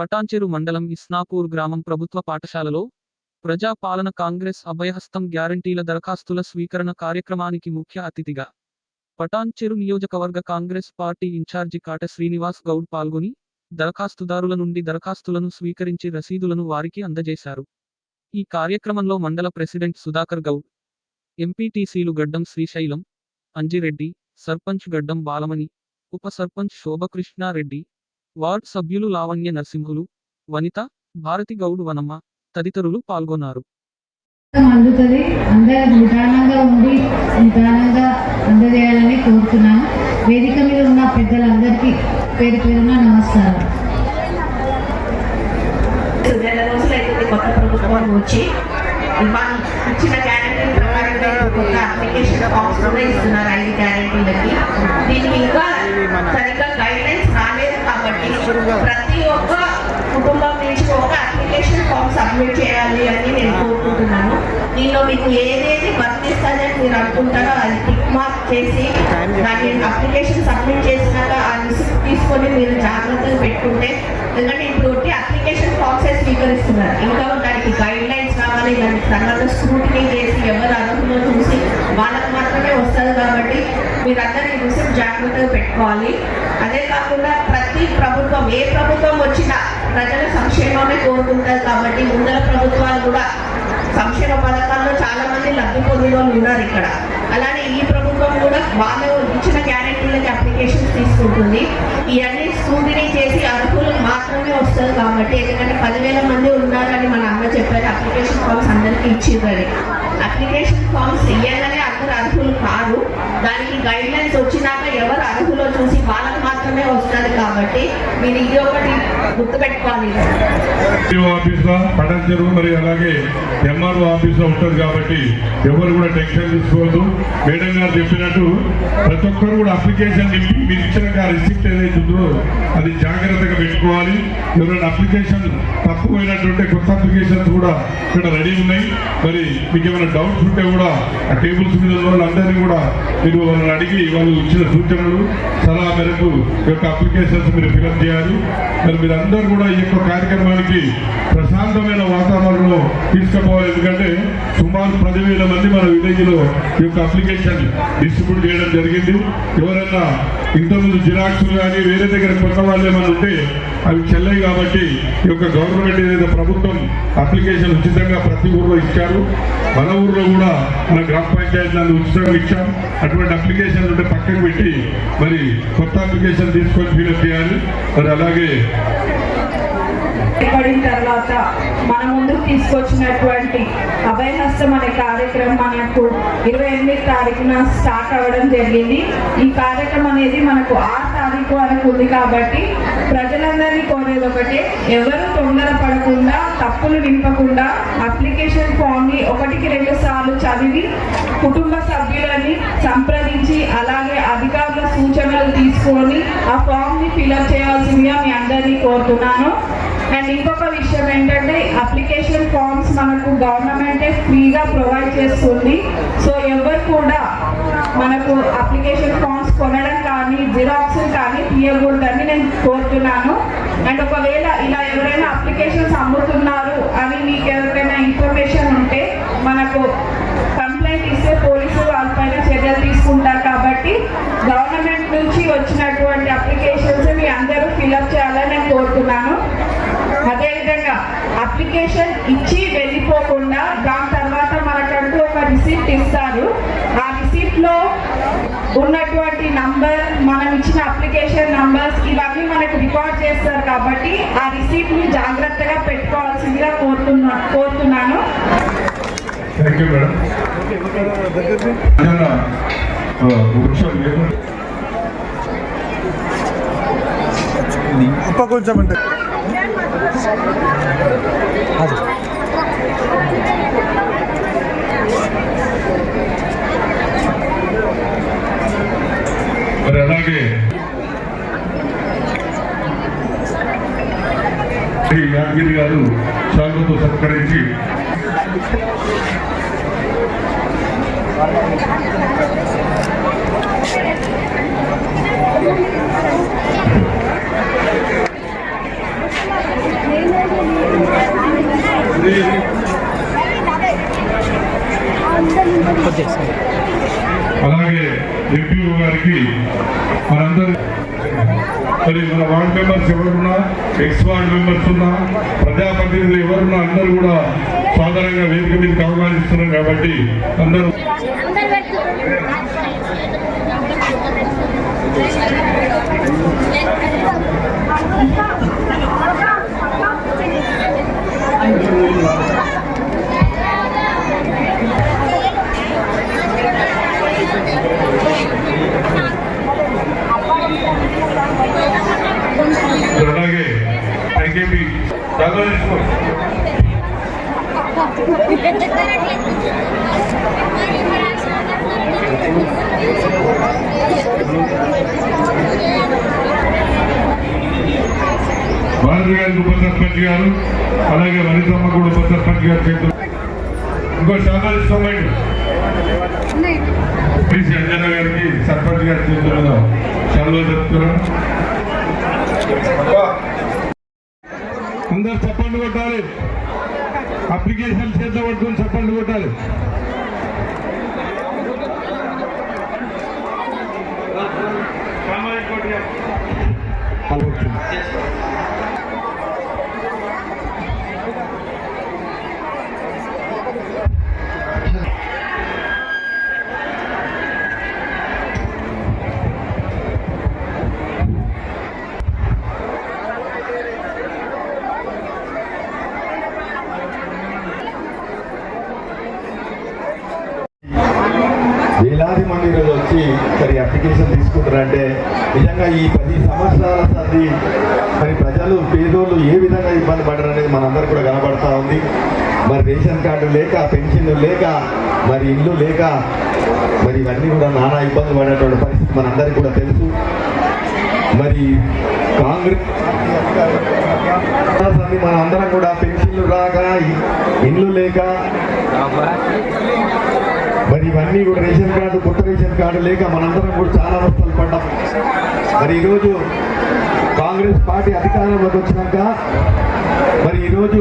పటాన్చెరు మండలం ఇస్నాపూర్ గ్రామం ప్రభుత్వ పాఠశాలలో ప్రజా పాలన కాంగ్రెస్ అభయహస్తం గ్యారంటీల దరఖాస్తుల స్వీకరణ కార్యక్రమానికి ముఖ్య అతిథిగా పటాన్చెరు నియోజకవర్గ Congress party incharge Kata Srinivas Goud పాల్గొని దరఖాస్తుదారుల నుండి దరఖాస్తులను స్వీకరించి రసీదులను వారికి అందజేశారు. ఈ కార్యక్రమంలో మండల ప్రెసిడెంట్ సుధాకర్ గౌడ్ ఎంపీటీసీలు గడ్డం శ్రీశైలం అంజిరెడ్డి సర్పంచ్ గడ్డం బాలమణి ఉప సర్పంచ్ శోభకృష్ణారెడ్డి వార్డ్ సభ్యులు లావణ్య నరసింహులు వనిత భారతి గౌడ్ వనమ్మ తదితరులు పాల్గొన్నారు. అందుతుంది. అందరూ నిదానంగా ఉండి నిదానంగా అందజేయాలని కోరుతున్నాను. వేదిక మీద ఉన్న పెద్దలందరికీ పేరు పేరున నమస్కారం. నెల రోజులైతుంది కొత్త ప్రభుత్వం వచ్చి ఇచ్చిన గ్యారంటీ ప్రకారంగా కొత్త అప్లికేషన్ ఫామ్స్ కూడా ఇస్తున్నారు ఐదు గ్యారంటీలకి దీనికి ఇంకా సరిగ్గా గైడ్ లైన్స్ రాలేదు కాబట్టి ప్రతి ఒక్క కుటుంబం నుంచి ఒక మీకు ఏదేది వర్తిస్తుందని మీరు అనుకుంటారో అది టిక్ మార్క్ చేసి దాన్ని అప్లికేషన్ సబ్మిట్ చేసినాక ఆ రిసిప్ట్ తీసుకొని మీరు జాగ్రత్తలు పెట్టుకుంటే ఎందుకంటే ఇప్పుడు అప్లికేషన్ ఫామ్సే స్వీకరిస్తున్నారు. ఇంకా దానికి గైడ్ లైన్స్ కావాలి దానికి తర్వాత స్క్రూటినీ చేసి ఎవరు అర్హులో చూసి వాళ్ళకి మాత్రమే వస్తుంది కాబట్టి మీరందరూ ఈ రిసిప్ట్ జాగ్రత్తగా పెట్టుకోవాలి. అదే కాకుండా ప్రతి ప్రభుత్వం ఏ ప్రభుత్వం వచ్చినా ప్రజల సంక్షేమమే కోరుకుంటారు కాబట్టి ముందర ప్రభుత్వాలు కూడా సంక్షేమ పథకాల్లో చాలా మంది లబ్ధి పొందినోళ్ళు ఉన్నారు ఇక్కడ. అలానే ఈ ప్రభుత్వం కూడా వాళ్ళు ఇచ్చిన గ్యారెంటీలకి అప్లికేషన్స్ తీసుకుంటుంది. ఇవన్నీ స్క్రూటినీ చేసి అర్హులకు మాత్రమే వస్తుంది కాబట్టి ఎందుకంటే పదివేల మంది ఉన్నారని మన అమ్మ చెప్పారు. అప్లికేషన్ ఫామ్స్ అందరికీ ఇచ్చిర్రని అప్లికేషన్ ఫామ్స్ ఇవ్వాలని అందరు అర్హులు కాదు దానికి గైడ్ లైన్స్ వచ్చినాక ఎవరు అర్హులో చూసి వాళ్ళకి మాత్రమే వస్తుంది కాబట్టి మీరు ఇది ఒకటి గుర్తుపెట్టుకోవాలి. డిఓ ఆఫీస్లో పటాన్చెరు అలాగే ఎంఆర్ఓ ఆఫీస్లో ఉంటుంది కాబట్టి ఎవరు కూడా టెన్షన్ తీసుకోవద్దు. మేడం గారు చెప్పినట్టు ప్రతి ఒక్కరు కూడా అప్లికేషన్ నింపి మీరు ఇచ్చిన రిసిప్ట్ ఏదైతే ఉందో అది జాగ్రత్తగా పెట్టుకోవాలి. ఎవరైనా అప్లికేషన్ తప్పుపోయినట్టుంటే కొత్త అప్లికేషన్స్ కూడా ఇక్కడ రెడీ ఉన్నాయి. మరి మీకు ఏమైనా డౌట్స్ ఉంటే కూడా ఆ టేబుల్స్ మీద వాళ్ళందరినీ కూడా మీరు వాళ్ళని అడిగి వాళ్ళు ఇచ్చిన సూచనలు సలహా మేరకు యొక్క అప్లికేషన్స్ మీరు ఫిలప్ చేయాలి. మరి మీరందరూ కూడా ఈ యొక్క కార్యక్రమానికి ప్రశాంతమైన వాతావరణంలో తీసుకుపోవాలి. ఎందుకంటే సుమారు పదివేల మంది మన విలేజ్లో ఈ యొక్క అప్లికేషన్ డిస్ట్రిబ్యూట్ చేయడం జరిగింది. ఎవరైనా ఇంతకుముందు జిరాక్స్ కానీ వేరే దగ్గర కొత్త వాళ్ళు ఏమైనా ఉంటే అవి చెల్లయి కాబట్టి ఈ యొక్క గవర్నమెంట్ ఏదైతే ప్రభుత్వం అప్లికేషన్ ఉచితంగా ప్రతి ఊర్లో ఇచ్చారు మన ఊర్లో కూడా మన గ్రామ పంచాయతీలను ఉచితంగా ఇచ్చాం. అటువంటి అప్లికేషన్ ఉంటే పక్కకు పెట్టి మరి కొత్త అప్లికేషన్ తీసుకొని ఫిలప్ చేయాలి. మరి అలాగే పడిన తర్వాత మన ముందుకు తీసుకొచ్చినటువంటి అభయహస్తం అనే కార్యక్రమం మనకు ఇరవై ఎనిమిది తారీఖున స్టార్ట్ అవ్వడం జరిగింది. ఈ కార్యక్రమం అనేది మనకు ఆరు తారీఖు వరకు ఉంది కాబట్టి ప్రజలందరినీ కోరేది ఒకటే ఎవరు తొందర పడకుండా తప్పులు నింపకుండా అప్లికేషన్ ఫామ్ని ఒకటికి రెండు సార్లు చదివి కుటుంబ సభ్యులని సంప్రదించి అలాగే అధికారుల సూచనలు తీసుకొని ఆ ఫామ్ని ఫిలప్ చేయాల్సిందిగా మీ అందరినీ కోరుతున్నాను. అండ్ ఇంకొక విషయం ఏంటంటే అప్లికేషన్ ఫామ్స్ మనకు గవర్నమెంటే ఫ్రీగా ప్రొవైడ్ చేస్తుంది. సో ఎవరు కూడా మనకు అప్లికేషన్ ఫామ్స్ కొనడం కానీ జిరాక్స్ కానీ తీయకూడదని నేను కోరుతున్నాను. అండ్ ఒకవేళ ఇలా ఎవరైనా అప్లికేషన్స్ అమ్ముతున్నారు అని మీకు ఎవరికైనా ఇన్ఫర్మేషన్ ఉంటే మనకు కంప్లైంట్ ఇస్తే పోలీసులు వాళ్ళపైన చర్యలు తీసుకుంటారు కాబట్టి గవర్నమెంట్ నుంచి వచ్చినటువంటి అప్లికేషన్స్ మీ అందరూ ఫిల్అప్ చేయాలని నేను కోరుతున్నాను. అదేవిధంగా అప్లికేషన్ ఇచ్చి వెళ్ళిపోకుండా దాని తర్వాత మనకంటూ ఒక రిసీప్ట్ ఇస్తారు. ఆ రిసీప్ట్లో ఉన్నటువంటి నంబర్ మనం ఇచ్చిన అప్లికేషన్ నంబర్స్ ఇవన్నీ మనకు రికార్డ్ చేస్తారు కాబట్టి ఆ రిసీప్ట్ని జాగ్రత్తగా పెట్టుకోవాల్సిందిగా కోరుతున్నా కోరుతున్నాను. వృక్షం అప్ప కొంచెం అంటే Hadi. Ada lagi. Di yang kiri tuh sekerinci. Thank. అలాగే ఎంపీఓ గారికి మనందరి మరి మన వార్డ్ మెంబర్స్ ఎవరున్నా ఎక్స్ వార్డ్ మెంబర్స్ ఉన్నా ప్రజాప్రతినిధులు ఎవరున్నా అందరూ కూడా సాధారణంగా వేదిక మీద ఆహ్వానిస్తున్నాం కాబట్టి అందరూ అలాగే ఐకేపీ చాలా భారతి గారికి ఉప సర్పంచ్ గారు అలాగే వనితమ్మ కూడా ఉప సర్పంచ్ గారు చేతులు ఇంకో పిసి అంజన గారికి సర్పంచ్ గారి చేతుల్లో సెలవు చెప్తున్నాం అందరు చప్పండి కొట్టాలి. అప్లికేషన్ చేద్దాం పట్టుకొని చప్పండి కొట్టాలి. వేలాది మంది ఈరోజు వచ్చి మరి అప్లికేషన్ తీసుకుంటారంటే నిజంగా ఈ పది సంవత్సరాల సంది మరి ప్రజలు పేదోళ్ళు ఏ విధంగా ఇబ్బంది పడరు అనేది మనందరూ కూడా కనబడతా ఉంది. మరి రేషన్ కార్డు లేక పెన్షన్ లేక మరి ఇల్లు లేక మరి ఇవన్నీ కూడా నానా ఇబ్బంది పడేటువంటి పరిస్థితి మనందరికీ కూడా తెలుసు. మరి కాంగ్రెస్ సంది అందరం కూడా పెన్షన్లు రాక ఇల్లు లేక మరి ఇవన్నీ కూడా రేషన్ కార్డు కొత్త రేషన్ కార్డు లేక మనందరం కూడా చాలా అవస్థలు పడ్డాం. మరి ఈరోజు కాంగ్రెస్ పార్టీ అధికారంలోకి వచ్చినాక మరి ఈరోజు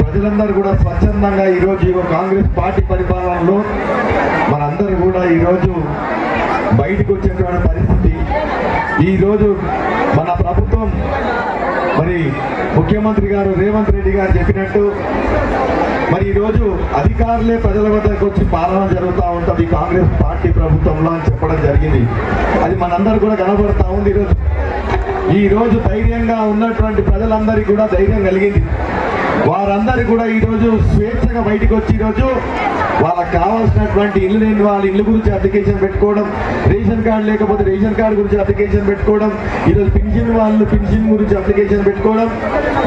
ప్రజలందరూ కూడా స్వచ్ఛందంగా ఈరోజు కాంగ్రెస్ పార్టీ పరిపాలనలో మనందరూ కూడా ఈరోజు బయటకు వచ్చేటువంటి పరిస్థితి. ఈరోజు మన ప్రభుత్వం మరి ముఖ్యమంత్రి గారు రేవంత్ రెడ్డి గారు చెప్పినట్టు మరి ఈరోజు అధికారులే ప్రజల వద్దకు వచ్చి పాలన జరుగుతూ ఉంటుంది. కాంగ్రెస్ పార్టీ ప్రభుత్వంలో అని చెప్పడం జరిగింది. అది మనందరూ కూడా కనబడతా ఉంది ఈరోజు. ఈ రోజు ధైర్యంగా ఉన్నటువంటి ప్రజలందరికీ కూడా ధైర్యం కలిగింది. వారందరూ కూడా ఈరోజు స్వేచ్ఛగా బయటకు వచ్చి ఈరోజు వాళ్ళకి కావాల్సినటువంటి ఇల్లు లేని వాళ్ళ ఇల్లు గురించి అప్లికేషన్ పెట్టుకోవడం రేషన్ కార్డు లేకపోతే రేషన్ కార్డు గురించి అప్లికేషన్ పెట్టుకోవడం ఈరోజు పింఛన్ వాళ్ళు పింఛన్ గురించి అప్లికేషన్ పెట్టుకోవడం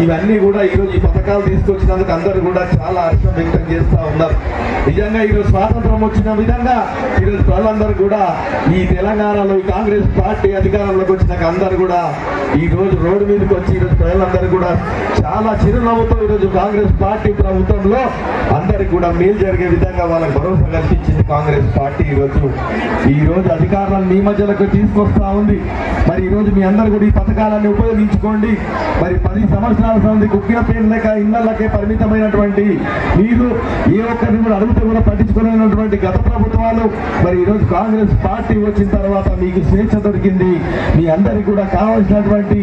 ఇవన్నీ కూడా ఈరోజు ఈ పథకాలు తీసుకొచ్చినందుకు అందరూ కూడా చాలా హర్షం వ్యక్తం చేస్తూ ఉన్నారు. నిజంగా ఈరోజు స్వాతంత్రం వచ్చిన విధంగా ఈరోజు ప్రజలందరూ కూడా ఈ తెలంగాణలో ఈ కాంగ్రెస్ పార్టీ అధికారంలోకి వచ్చినాక అందరూ కూడా ఈ రోజు రోడ్డు మీదకి వచ్చి ఈరోజు ప్రజలందరూ కూడా చాలా చిరునవ్వుతో ఈరోజు కాంగ్రెస్ పార్టీ ప్రభుత్వంలో అందరికి కూడా మేలు జరిగే విధంగా వాళ్ళకి భరోసా కల్పించింది కాంగ్రెస్ పార్టీ ఈరోజు. ఈరోజు ఈ రోజు మీ మధ్యలోకి తీసుకొస్తా ఉంది. మరి ఈ రోజు మీ అందరు కూడా ఈ పథకాలన్నీ ఉపయోగించుకోండి. మరి పది సంవత్సరాల సంది కుక్కిన పేరు లేక ఇళ్ళకే పరిమితమైనటువంటి మీరు ఏ ఒక్కరిని కూడా ప్రభుత్వం కూడా పట్టించుకునేటువంటి గత ప్రభుత్వాలు మరి ఈరోజు కాంగ్రెస్ పార్టీ వచ్చిన తర్వాత మీకు స్వేచ్ఛ దొరికింది. మీ అందరికి కూడా కావాల్సినటువంటి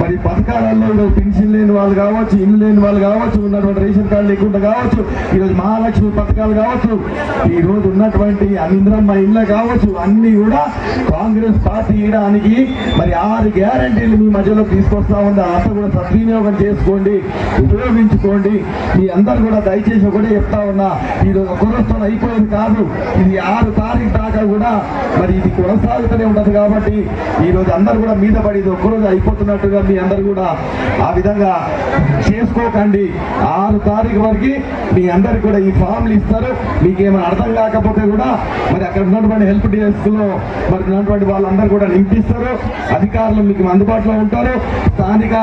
మరి పథకాలలో ఈరోజు పెన్షన్ లేని వాళ్ళు కావచ్చు ఇల్లు లేని వాళ్ళు కావచ్చు ఉన్నటువంటి రేషన్ కార్డు లేకుండా కావచ్చు ఈరోజు మహాలక్ష్మి పథకాలు కావచ్చు ఈ రోజు ఉన్నటువంటి ఇంద్రమ్మ ఇళ్ళ కావచ్చు అన్ని కూడా కాంగ్రెస్ పార్టీ ఇయడానికి మరి ఆరు గ్యారంటీలు మీ మధ్యలో తీసుకొస్తా ఉంది. అంత కూడా సద్వినియోగం చేసుకోండి ఉపయోగించుకోండి. మీ అందరు కూడా దయచేసి ఒకటే చెప్తా ఉన్నా ఈరోజు ఒక రోజుతో అయిపోయేది కాదు. ఇది ఆరు తారీఖు దాకా కూడా మరి ఇది కొనసాగుతూనే ఉండదు కాబట్టి ఈ రోజు అందరు కూడా మీద పడి ఇది ఒక్కరోజు అయిపోతున్నట్టుగా మీ అందరు కూడా ఆ విధంగా చేసుకోకండి. ఆరు తారీఖు వరకు మీ అందరికి కూడా ఈ ఫామ్లు ఇస్తారు. మీకు ఏమైనా అర్థం కాకపోతే కూడా మరి అక్కడ ఉన్నటువంటి హెల్ప్ డెస్క్లో మరి ఉన్నటువంటి వాళ్ళందరూ కూడా నింపిస్తారు. అధికారులు మీకు అందుబాటులో ఉంటారు. స్థానిక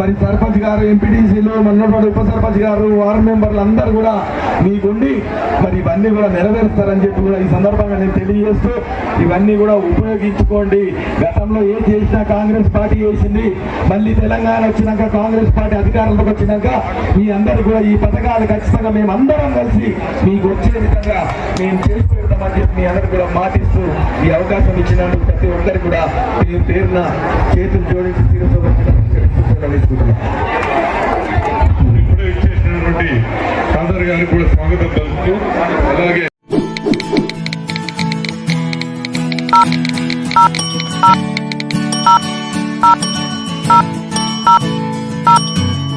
మరి సర్పంచ్ గారు ఎంపీటీసీలు మన్నపాడు ఉప సర్పంచ్ గారు వార్డు మెంబర్లు అందరూ కూడా మీకుండి మరి ఇవన్నీ కూడా నెరవేరుస్తారని చెప్పి కూడా ఈ సందర్భంగా నేను తెలియజేస్తూ ఇవన్నీ కూడా ఉపయోగించుకోండి. గతంలో ఏం చేసినా కాంగ్రెస్ పార్టీ చేసింది మళ్ళీ తెలంగాణ వచ్చినాక కాంగ్రెస్ పార్టీ అధికారంలోకి వచ్చినాక మీ అందరు కూడా ఈ పథకాలు ఖచ్చితంగా మేము అందరం కలిసి మీకు వచ్చే విధంగా మేము చేస్తూ పెడతామని చెప్పి మీ అందరు కూడా మాటిస్తూ ఈ అవకాశం ఇచ్చినందుకు ప్రతి ఒక్కరు కూడా మీ పేరున చేతులు జోడించి శిరస్సు తీసుకుంటున్నాం గారికి కూడా స్వాగతం పలుకుతూ అలాగే